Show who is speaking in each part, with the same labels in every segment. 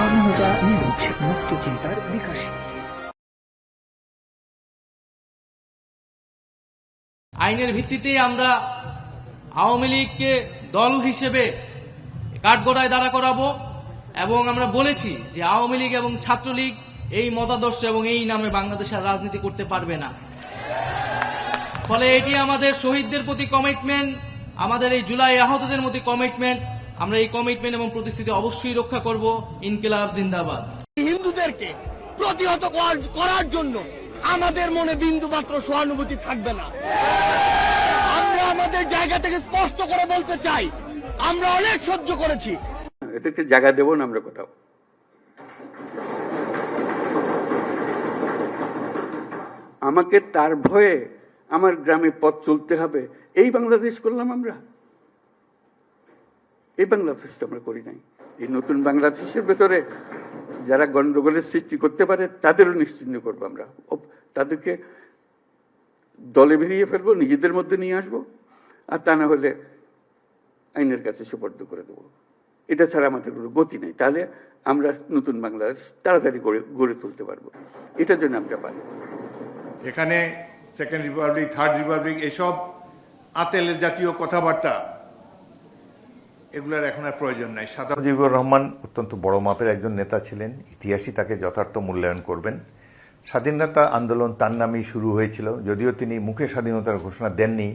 Speaker 1: News মুক্ত চিন্তার বিকাশ।
Speaker 2: আইনের ভিত্তিতেই আমরা আওয়ামী লীগকে দল হিসেবে কাঠগোড়ায় দাঁড়া করাবো এবং আমরা বলেছি যে আওয়ামী লীগ এবং ছাত্রলীগ এই মতাদর্শ এবং এই নামে বাংলাদেশের রাজনীতি করতে পারবে না। ফলে এটি আমাদের শহীদদের প্রতি কমিটমেন্ট আমাদের এই জুলাই আহতদের প্রতি কমিটমেন্ট আমরা এই কমিটমেন্ট এবং প্রতিশ্রুতি অবশ্যই রক্ষা করব ইনকিলাব জিন্দাবাদ।
Speaker 3: হিন্দুদেরকে প্রতিহত করার- করার জন্য আমাদের মনে বিন্দু মাত্র সহানুভূতি থাকবে না। আমরা আমাদের জায়গা থেকে স্পষ্ট করে বলতে চাই আমরা অনেক সহ্য করেছি।
Speaker 4: এদেরকে জায়গা দেবো না আমরা কোথাও। আমাকে তার ভয়ে আমার গ্রামে পথ চলতে হবে এই বাংলাদেশ করলাম আমরা। এই বাংলা বাংলাদেশটা আমরা করি নাই। এই নতুন বাংলা বাংলাদেশের ভেতরে যারা গন্ডগোলের সৃষ্টি করতে পারে, তাদেরও নিশ্চিন্ন করব আমরা। তাদেরকে দলে বেরিয়ে ফেলব, নিজেদের মধ্যে নিয়ে আসব, আর তা না হলে আইনের কাছে সুপর্দ করে দেবো। এটা ছাড়া আমাদের কোনো গতি নেই। তাহলে আমরা নতুন বাংলাদেশ তাড়াতাড়ি গড়ে গড়ে তুলতে পারব। এটার জন্য আমরা পারি
Speaker 5: এখানে সেকেন্ড রিপাবলিক থার্ড রিপাবলিক এসব আতেলের জাতীয় কথাবার্তা এগুলোর এখন আর প্রয়োজন নাই। সাদা
Speaker 6: মুজিবুর রহমান অত্যন্ত বড় মাপের একজন নেতা ছিলেন, ইতিহাসই তাকে যথার্থ মূল্যায়ন করবেন। স্বাধীনতা আন্দোলন তার নামেই শুরু হয়েছিল, যদিও তিনি মুখে স্বাধীনতার ঘোষণা দেননি,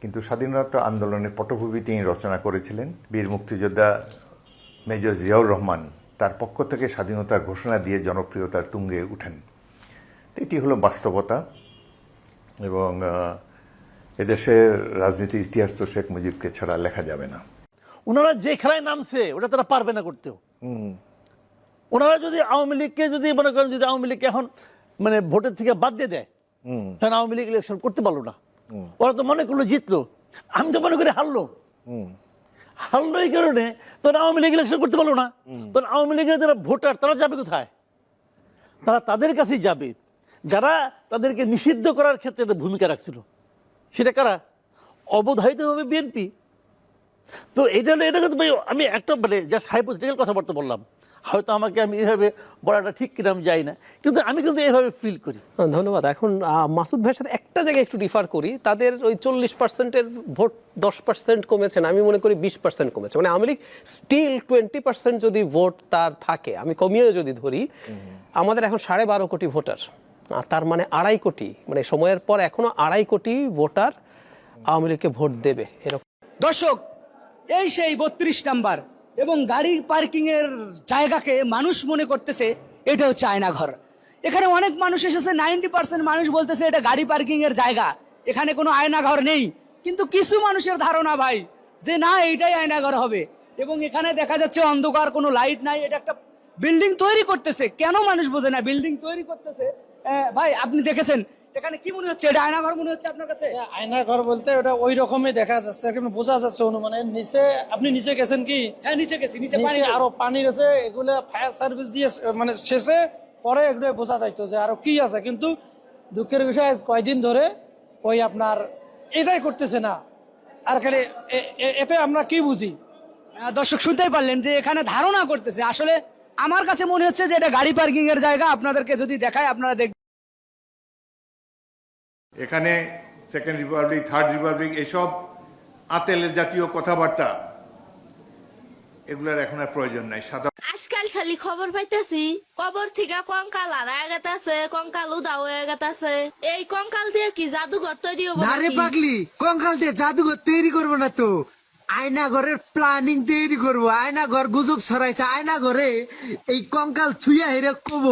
Speaker 6: কিন্তু স্বাধীনতা আন্দোলনের পটভূমি তিনি রচনা করেছিলেন। বীর মুক্তিযোদ্ধা মেজর জিয়াউর রহমান তার পক্ষ থেকে স্বাধীনতার ঘোষণা দিয়ে জনপ্রিয়তার তুঙ্গে উঠেন। এটি হলো বাস্তবতা এবং এদেশের রাজনীতির ইতিহাস তো শেখ মুজিবকে ছাড়া লেখা যাবে না।
Speaker 7: ওনারা যে খেলায় নামছে ওটা তারা পারবে না করতেও। ওনারা যদি আওয়ামী লীগকে যদি মনে করেন যদি আওয়ামী লীগকে এখন মানে ভোটের থেকে বাদ দিয়ে দেয় তখন আওয়ামী লীগ ইলেকশন করতে পারল না। ওরা তো মনে করল জিতলো। আমি তো মনে করি হারলো। হারলো এই কারণে তখন আওয়ামী লীগ ইলেকশন করতে পারল না। তখন আওয়ামী লীগের যারা ভোটার তারা যাবে কোথায়? তারা তাদের কাছেই যাবে। যারা তাদেরকে নিষিদ্ধ করার ক্ষেত্রে একটা ভূমিকা রাখছিল সেটা কারা? অবধারিতভাবে বিএনপি। তো এটা হলো এটা কিন্তু ভাই আমি একটা মানে জাস্ট হাইপোথেটিক্যাল কথাবার্তা বললাম। হয়তো আমাকে আমি এভাবে বলাটা ঠিক কিনা আমি যাই না কিন্তু আমি কিন্তু এভাবে ফিল করি।
Speaker 8: হ্যাঁ, ধন্যবাদ। এখন মাসুদ ভাইয়ের সাথে একটা জায়গায় একটু ডিফার করি তাদের ওই চল্লিশ পার্সেন্টের ভোট দশ পার্সেন্ট কমেছে না আমি মনে করি বিশ পার্সেন্ট কমেছে। মানে Awami League still twenty percent যদি ভোট তার থাকে আমি কমিয়ে যদি ধরি আমাদের এখন সাড়ে বারো কোটি ভোটার আর তার মানে আড়াই কোটি মানে সময়ের পর এখনও আড়াই কোটি ভোটার আওয়ামী লীগকে ভোট দেবে এরকম।
Speaker 9: দর্শক এই সেই বত্রিশ নাম্বার। এবং গাড়ি পার্কিং এর জায়গাকে মানুষ মনে করতেছে, এটা হচ্ছে আয়নাঘর এখানে অনেক মানুষ এসেছে, নাইনটি পার্সেন্ট মানুষ বলতেছে, এটা গাড়ি পার্কিং এর জায়গা। এখানে কোনো আয়নাঘর নেই। কিন্তু কিছু মানুষের ধারণা ভাই, যে না, এইটাই আয়নাঘর হবে। এবং এখানে দেখা যাচ্ছে অন্ধকার, কোনো লাইট নাই, এটা একটা বিল্ডিং তৈরি করতেছে। কেন মানুষ বোঝে না, বিল্ডিং তৈরি করতেছে ভাই আপনি দেখেছেন? এখানে কি মনে হচ্ছে? এটা আয়নাঘর মনে হচ্ছে আপনার কাছে?
Speaker 10: আয়নাঘর বলতে ওটা ওই রকমই দেখা যাচ্ছে কিন্তু বোঝা যাচ্ছে অনুমানে নিচে আপনি নিচে গেছেন কি?
Speaker 9: হ্যাঁ নিচে গেছি নিচে পানি
Speaker 10: আরও পানি আছে এগুলো ফায়ার সার্ভিস দিয়ে মানে শেষে পরে এগুলো বোঝা যাইতো যে আরও কি আছে কিন্তু দুঃখের বিষয় কয়দিন ধরে ওই আপনার এটাই করতেছে না। আর খালি এতে আমরা কি বুঝি?
Speaker 9: দর্শক শুনতেই পারলেন যে এখানে ধারণা করতেছে। আসলে আমার কাছে মনে হচ্ছে যে এটা গাড়ি পার্কিং এর জায়গা আপনাদেরকে যদি দেখায় আপনারা দেখবেন।
Speaker 5: এখানে সেকেন্ড রিপাবলিক থার্ড রিপাবলিক এসব আতেলের জাতীয় কথাবার্তা এগুলোর এখন আর প্রয়োজন নাই। সাদা
Speaker 11: আজকাল খালি খবর পাইতেছি কবর থেকে কঙ্কাল হারায় গেতাছে কঙ্কাল উদা হয়ে গেতাছে। এই কঙ্কাল দিয়ে কি জাদুঘর তৈরি হব নাকি?
Speaker 10: পাগলি কঙ্কাল দিয়ে জাদুঘর তৈরি করব না তো। আয়না ঘরের প্ল্যানিং তৈরি করব আয়না ঘর গুজব ছড়াইছে আয়না ঘরে এই কঙ্কাল ছুঁয়া হেরে কব।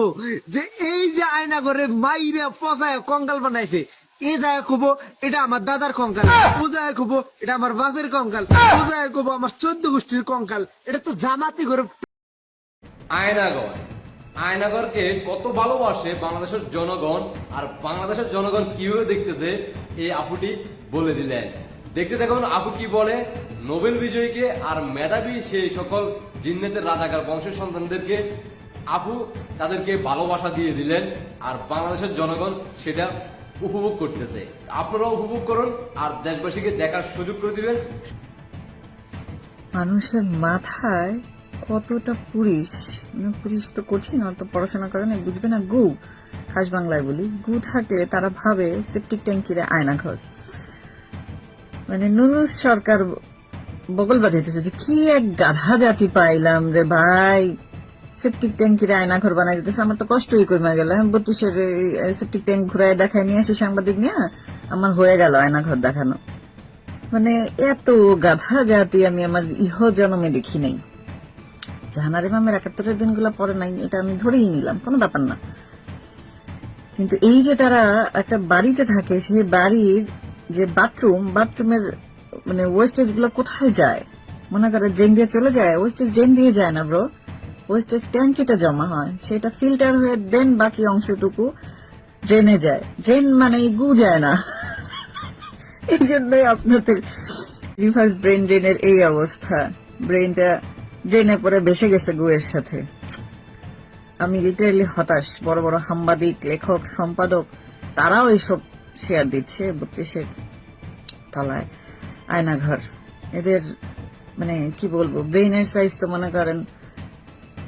Speaker 10: যে এই যে আয়না ঘরে মাইরে পচায় কঙ্কাল বানাইছে এ এটা আমার দাদার কঙ্কাল। এটা আমার বাপের কঙ্কাল। ও আমার চোদ্দ গোষ্ঠীর কঙ্কাল। এটা তো জামাতি
Speaker 2: আয়নাগরকে কত ভালোবাসে বাংলাদেশের জনগণ, আর বাংলাদেশের জনগণ কীভাবে দেখতেছে এই আপুটি বলে দিলেন। দেখতে দেখুন আপু কি বলে, নোবেল বিজয়ীকে আর মেধাবী সেই সকল জিন্নেতের রাজাকার বংশের সন্তানদেরকে আপু তাদেরকে ভালোবাসা দিয়ে দিলেন, আর বাংলাদেশের জনগণ সেটা উপভোগ করতেছে। আপনারাও উপভোগ করুন আর দেশবাসীকে দেখার সুযোগ করে দিবেন।
Speaker 1: মানুষের মাথায় কতটা পুলিশ মানে পুলিশ তো কঠিন, অত পড়াশোনা করে না বুঝবে না, গু। খাস বাংলায় বলি, গু থাকে তারা ভাবে সেপটিক ট্যাঙ্কিরে আয়না ঘর মানে নুনুস সরকার বগল বাজাইতেছে যে, কি এক গাধা জাতি পাইলাম রে ভাই। সেপটিক ট্যাঙ্কিরে আয়না ঘর বানাই দিতেছে, আমার তো কষ্টই কমে গেল। বত্রিশের সেপটিক ট্যাঙ্ক ঘুরাই দেখায় নিয়ে আসি সাংবাদিক নিয়ে, আমার হয়ে গেল আয়না ঘর দেখানো। মানে এত গাধা জাতি আমি আমার ইহ জন্মে দেখি নাই। জাহানার ইমামের একাত্তরের দিনগুলো পরে নাই, এটা আমি ধরেই নিলাম, কোনো ব্যাপার না। কিন্তু এই যে তারা একটা বাড়িতে থাকে, সেই বাড়ির যে বাথরুম, বাথরুমের মানে ওয়েস্টেজগুলো কোথায় যায়? মনে করে ড্রেন দিয়ে চলে যায় ওয়েস্টেজ ড্রেন দিয়ে যায় না ব্রো ওয়েস্টেজ ট্যাঙ্কিতে জমা হয়, সেটা ফিল্টার হয়ে দেন বাকি অংশটুকু ড্রেনে যায়। ড্রেন মানে গু যায় না। এই জন্যই আপনাদের রিভার্স ব্রেন ড্রেনের এই অবস্থা। ব্রেনটা ড্রেনে পরে ভেসে গেছে গুয়ের সাথে। আমি লিটারেলি হতাশ। বড় বড় সাংবাদিক, লেখক, সম্পাদক, তারাও এইসব শেয়ার দিচ্ছে বত্রিশের তলায়। আয়নাঘর। এদের মানে কি বলব? ব্রেইনের সাইজ তো মনে করেন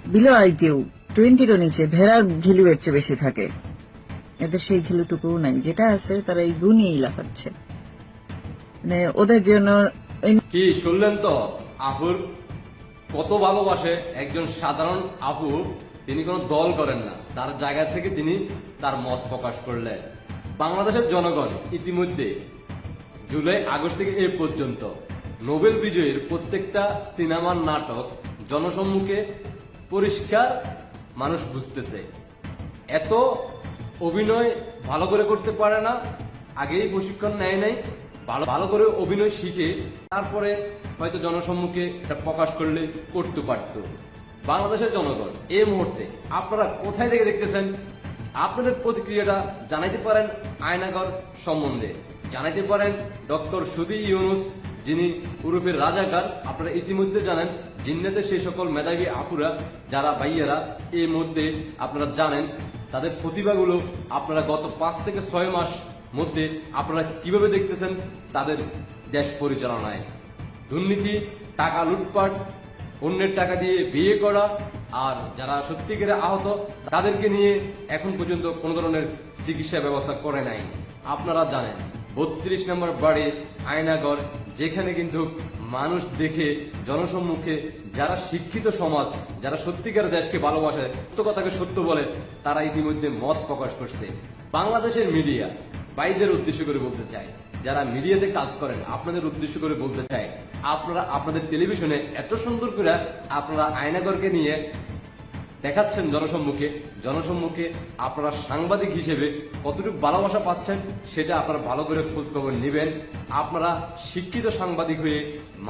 Speaker 1: বিলো আইকিউ, টোয়েন্টিরও নিচে, ভেড়ার ঘিলু এর চেয়ে বেশি থাকে। এদের সেই ঘিলুটুকুও নাই। যেটা আছে, তারা এই গু নিয়েই লাফাচ্ছে। মানে ওদের জন্য
Speaker 2: কি শুনলেন তো? আফুর কত ভালোবাসে একজন সাধারণ আফু, তিনি কোনো দল করেন না। তার জায়গা থেকে তিনি তার মত প্রকাশ করলেন। বাংলাদেশের জনগণ ইতিমধ্যে জুলাই আগস্ট থেকে এ পর্যন্ত নোবেল বিজয়ীর প্রত্যেকটা সিনেমার নাটক জনসম্মুখে পরিষ্কার মানুষ বুঝতেছে। এত অভিনয় ভালো করে করতে পারে না, আগেই প্রশিক্ষণ নেয় নাই, ভালো ভালো করে অভিনয় শিখে তারপরে হয়তো জনসম্মুখে এটা প্রকাশ করলে করতে পারত। বাংলাদেশের জনগণ, এই মুহূর্তে আপনারা কোথায় থেকে দেখতেছেন? আপনাদের প্রতিক্রিয়াটা জানাইতে পারেন আয়নাগর সম্বন্ধে। জানাইতে পারেন ডক্টর সুদি ইউনুস যিনি উরুফের রাজাকার, আপনারা ইতিমধ্যে জানেন, জিন্নাতে সেই সকল মেধাবী আফুরা, যারা ভাইয়েরা এর মধ্যে আপনারা জানেন, তাদের প্রতিভাগুলো আপনারা গত পাঁচ থেকে ছয় মাস মধ্যে আপনারা কীভাবে দেখতেছেন? তাদের দেশ পরিচালনায়। দুর্নীতি, টাকা লুটপাট, অন্যের টাকা দিয়ে বিয়ে করা, আর যারা সত্যিকারে আহত, তাদেরকে নিয়ে এখন পর্যন্ত কোনো ধরনের চিকিৎসা ব্যবস্থা করে নাই। আপনারা জানেন। বত্রিশ নম্বর বাড়ি আয়নাগর যেখানে কিন্তু মানুষ দেখে, জনসম্মুখে যারা শিক্ষিত সমাজ, যারা সত্যিকার দেশকে ভালোবাসে সত্য কথাকে সত্য বলে, তারা ইতিমধ্যে মত প্রকাশ করছে। বাংলাদেশের মিডিয়া, বাইদের উদ্দেশ্য করে বলতে চাই যারা মিডিয়াতে কাজ করেন, আপনাদের উদ্দেশ্য করে বলতে চাই আপনারা, আপনাদের টেলিভিশনে এত সুন্দর করে আপনারা আয়নাগরকে নিয়ে দেখাচ্ছেন জনসম্মুখে। জনসম্মুখে আপনারা সাংবাদিক হিসেবে কতটুকু ভালোবাসা পাচ্ছেন সেটা আপনারা ভালো করে খোঁজখবর নেবেন। আপনারা শিক্ষিত সাংবাদিক হয়ে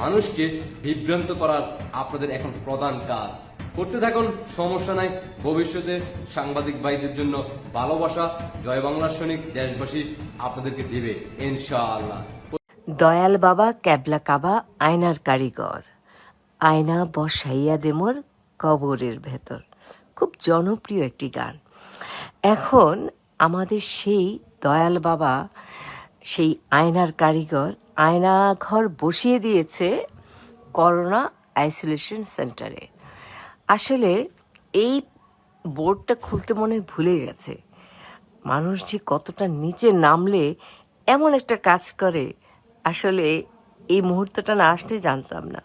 Speaker 2: মানুষকে বিভ্রান্ত করার আপনাদের এখন প্রধান কাজ। করতে থাকুন, সমস্যা নাই। ভবিষ্যতে সাংবাদিক ভাইদের জন্য ভালোবাসা জয় বাংলা সৈনিক দেশবাসী আপনাদেরকে দিবে, ইনশাআল্লাহ।
Speaker 12: দয়াল বাবা, ক্যাবলা কাবা, আয়নার কারিগর। আয়না বসাইয়া দেমর কবরের ভেতর। খুব জনপ্রিয় একটি গান। এখন আমাদের সেই দয়াল বাবা, সেই আয়নার কারিগর, আয়না ঘর বসিয়ে দিয়েছে করোনা আইসোলেশন সেন্টারে। আসলে এই বোর্ডটা খুলতে মনে ভুলে গেছে। মানুষ যে কতটা নিচে নামলে এমন একটা কাজ করে, আসলে এই মুহূর্তটা না আসলে জানতাম না।